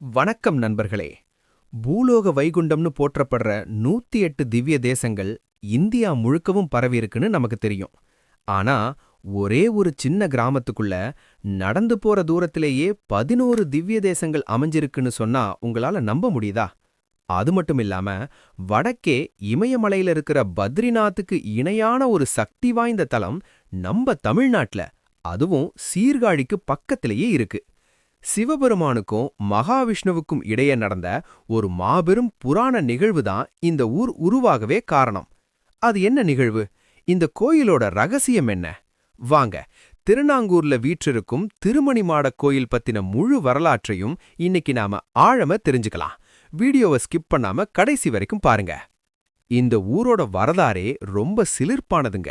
வணக்கம் நண்பர்களே. பூலோக வைகுண்டம்னு போற்றப்படுற நூத்தி எட்டு திவ்ய தேசங்கள் இந்தியா முழுக்கவும் பரவியிருக்குன்னு நமக்கு தெரியும். ஆனா ஒரே ஒரு சின்ன கிராமத்துக்குள்ள நடந்து போற தூரத்திலேயே பதினோரு திவ்ய தேசங்கள் அமைஞ்சிருக்குன்னு சொன்னா உங்களால நம்ப முடியுதா? அது மட்டும் இல்லாம வடக்கே இமயமலையில இருக்கிற பத்ரிநாத்துக்கு இணையான ஒரு சக்தி வாய்ந்த தலம் நம்ம தமிழ்நாட்டுல அதுவும் சீர்காழிக்கு பக்கத்திலேயே இருக்கு. சிவபெருமானுக்கும் மகாவிஷ்ணுவுக்கும் இடையே நடந்த ஒரு மாபெரும் புராண நிகழ்வு தான் இந்த ஊர் உருவாகவே காரணம். அது என்ன நிகழ்வு? இந்த கோயிலோட ரகசியம் என்ன? வாங்க திருநாங்கூர்ல வீற்றிருக்கும் திருமணிமாடக் கோயில் பத்தின முழு வரலாற்றையும் இன்னைக்கு நாம ஆழம தெரிஞ்சுக்கலாம். வீடியோவை ஸ்கிப் பண்ணாம கடைசி வரைக்கும் பாருங்க. இந்த ஊரோட வரலாறே ரொம்ப சிலிர்ப்பானதுங்க.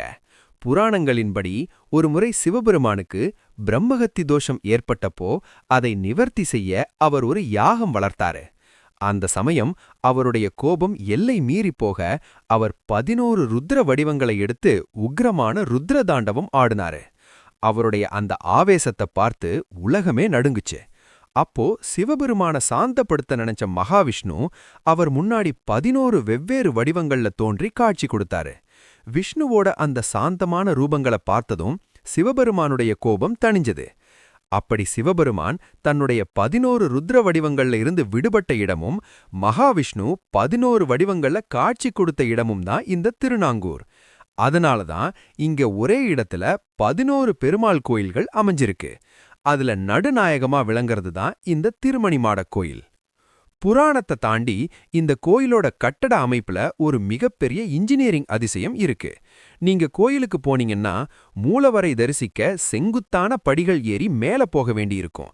புராணங்களின்படி ஒருமுறை சிவபெருமானுக்கு பிரம்மகத்தி தோஷம் ஏற்பட்டப்போ அதை நிவர்த்தி செய்ய அவர் ஒரு யாகம் வளர்த்தாரு. அந்த சமயம் அவருடைய கோபம் எல்லை மீறி போக அவர் பதினோரு ருத்ர வடிவங்களை எடுத்து உக்ரமான ருத்ர தாண்டவம் ஆடினாரு. அவருடைய அந்த ஆவேசத்தை பார்த்து உலகமே நடுங்குச்சு. அப்போ சிவபெருமான சாந்தப்படுத்த நினைச்ச மகாவிஷ்ணு அவர் முன்னாடி பதினோரு வெவ்வேறு வடிவங்கள்ல தோன்றி காட்சி கொடுத்தாரு. விஷ்ணுவோட அந்த சாந்தமான ரூபங்களை பார்த்ததும் சிவபெருமானுடைய கோபம் தணிஞ்சது. அப்படி சிவபெருமான் தன்னுடைய பதினோரு ருத்ர வடிவங்கள்ல இருந்து விடுபட்ட இடமும் மகாவிஷ்ணு பதினோரு வடிவங்கள்ல காட்சி கொடுத்த இடமும் தான் இந்த திருநாங்கூர். அதனால தான் இங்க ஒரே இடத்துல பதினோரு பெருமாள் கோயில்கள் அமைஞ்சிருக்கு. அதுல நடுநாயகமா விளங்குறது தான் இந்த திருமணி மாடக் கோயில். புராணத்தை தாண்டி இந்த கோயிலோட கட்டட அமைப்புல ஒரு மிகப்பெரிய இன்ஜினியரிங் அதிசயம் இருக்கு. நீங்க கோயிலுக்கு போனீங்கன்னா மூலவரை தரிசிக்க செங்குத்தான படிகள் ஏறி மேல போக வேண்டியிருக்கும்.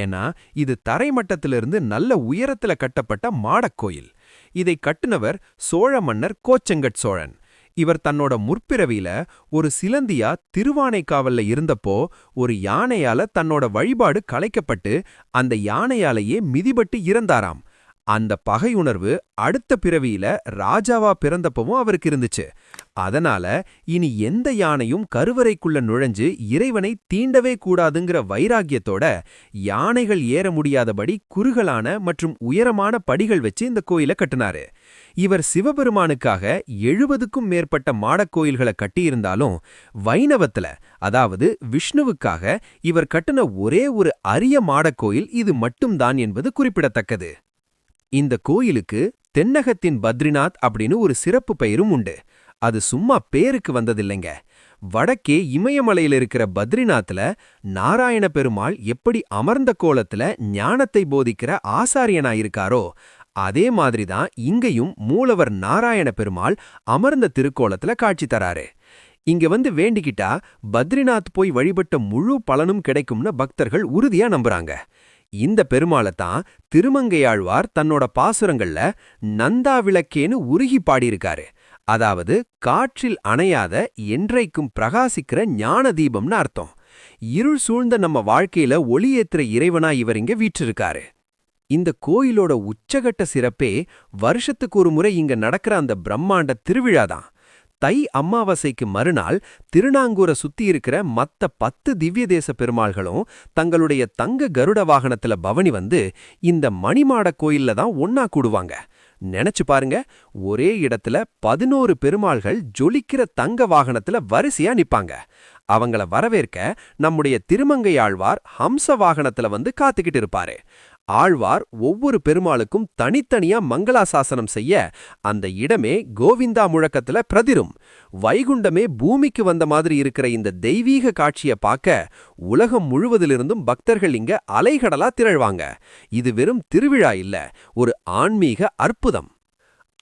ஏன்னா இது தரைமட்டத்திலிருந்து நல்ல உயரத்துல கட்டப்பட்ட மாடக்கோயில் இதை கட்டுனவர் சோழ மன்னர் கோச்செங்கட் சோழன். இவர் தன்னோட முற்பிறவியில ஒரு சிலந்தியா திருவானைக்காவல்ல இருந்தப்போ ஒரு யானையால தன்னோட வழிபாடு கலைக்கப்பட்டு அந்த யானையாலேயே மிதிபட்டு இறந்தாராம். அந்த பகையுணர்வு அடுத்த பிறவியில ராஜாவா பிறந்தப்பவும் அவருக்கு இருந்துச்சு. அதனால இனி எந்த யானையும் கருவறைக்குள்ள நுழைஞ்சு இறைவனை தீண்டவே கூடாதுங்கிற வைராக்கியத்தோட யானைகள் ஏற முடியாதபடி குறுகலான மற்றும் உயரமான படிகள் வச்சு இந்த கோயிலை கட்டினாரு. இவர் சிவபெருமானுக்காக எழுபதுக்கும் மேற்பட்ட மாடக்கோயில்களை கட்டியிருந்தாலும் வைணவத்துல அதாவது விஷ்ணுவுக்காக இவர் கட்டின ஒரே ஒரு அரிய மாடக்கோயில் இது மட்டும்தான் என்பது குறிப்பிடத்தக்கது. இந்த கோயிலுக்கு தென்னகத்தின் பத்ரிநாத் அப்படின்னு ஒரு சிறப்பு பெயரும் உண்டு. அது சும்மா பேருக்கு வந்ததில்லைங்க. வடக்கே இமயமலையில இருக்கிற பத்ரிநாத்ல நாராயண பெருமாள் எப்படி அமர்ந்த கோலத்துல ஞானத்தை போதிக்கிற ஆசாரியனாயிருக்காரோ அதே மாதிரிதான் இங்கேயும் மூலவர் நாராயண பெருமாள் அமர்ந்த திருக்கோலத்துல காட்சி தராரு. இங்க வந்து வேண்டிக்கிட்டா பத்ரிநாத் போய் வழிபட்ட முழு பலனும் கிடைக்கும்னு பக்தர்கள் உறுதியா நம்புறாங்க. இந்த பெருமாளைத்தான் திருமங்கையாழ்வார் தன்னோட பாசுரங்கள்ல நந்தா விளக்கேன்னு உருகி பாடியிருக்காரு. அதாவது காற்றில் அணையாத என்றைக்கும் பிரகாசிக்கிற ஞான தீபம்னு அர்த்தம். இருள் சூழ்ந்த நம்ம வாழ்க்கையில ஒளியேத்துற இறைவனா இவர் இங்க வீற்றிருக்காரு. இந்த கோயிலோட உச்சகட்ட சிறப்பே வருஷத்துக்கு ஒரு முறை இங்க நடக்கிற அந்த பிரம்மாண்ட திருவிழாதான். தை அம்மாவாசைக்கு மறுநாள் திருநாங்கூரை சுத்தி இருக்கிற மத்த பத்து திவ்ய தேச பெருமாள்களும் தங்களுடைய தங்க கருட வாகனத்துல பவனி வந்து இந்த மணிமாட கோயில்ல தான் ஒன்னா கூடுவாங்க. நினைச்சு பாருங்க ஒரே இடத்துல பதினோரு பெருமாள்கள் ஜொலிக்கிற தங்க வாகனத்துல வரிசையா நிப்பாங்க. அவங்கள வரவேற்க நம்முடைய திருமங்கை ஆழ்வார் ஹம்ச வாகனத்துல வந்து காத்துக்கிட்டு இருப்பாரு. ஆழ்வார் ஒவ்வொரு பெருமாளுக்கும் தனித்தனியா மங்களாசாசனம் செய்ய அந்த இடமே கோவிந்தா முழக்கத்துல பிரதிரும். வைகுண்டமே பூமிக்கு வந்த மாதிரி இருக்கிற இந்த தெய்வீக காட்சிய பார்க்க உலகம் முழுவதிலிருந்தும் பக்தர்கள் இங்க அலைகடலா திரழ்வாங்க இது வெறும் திருவிழா இல்ல ஒரு ஆன்மீக அற்புதம்.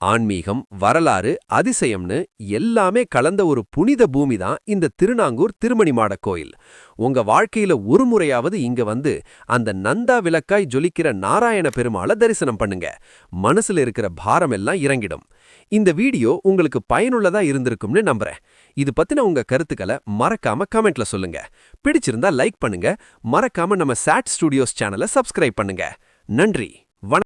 ஆன்மீகம் வரலாறு அதிசயம்னு எல்லாமே கலந்த ஒரு புனித பூமி தான் இந்த திருநாங்கூர் திருமணிமாட கோயில். உங்க வாழ்க்கையில ஒரு முறையாவது இங்க வந்து அந்த நந்தா விளக்காய் ஜொலிக்கிற நாராயண பெருமாளை தரிசனம் பண்ணுங்க. மனசுல இருக்கிற பாரம் எல்லாம் இறங்கிடும். இந்த வீடியோ உங்களுக்கு பயனுள்ளதா இருந்திருக்கும்னு நம்புறேன். இது பத்தின உங்க கருத்துக்களை மறக்காம கமெண்ட்ல சொல்லுங்க. பிடிச்சிருந்தா லைக் பண்ணுங்க. மறக்காம நம்ம சாட் ஸ்டுடியோஸ் சேனலை சப்ஸ்கிரைப் பண்ணுங்க. நன்றி.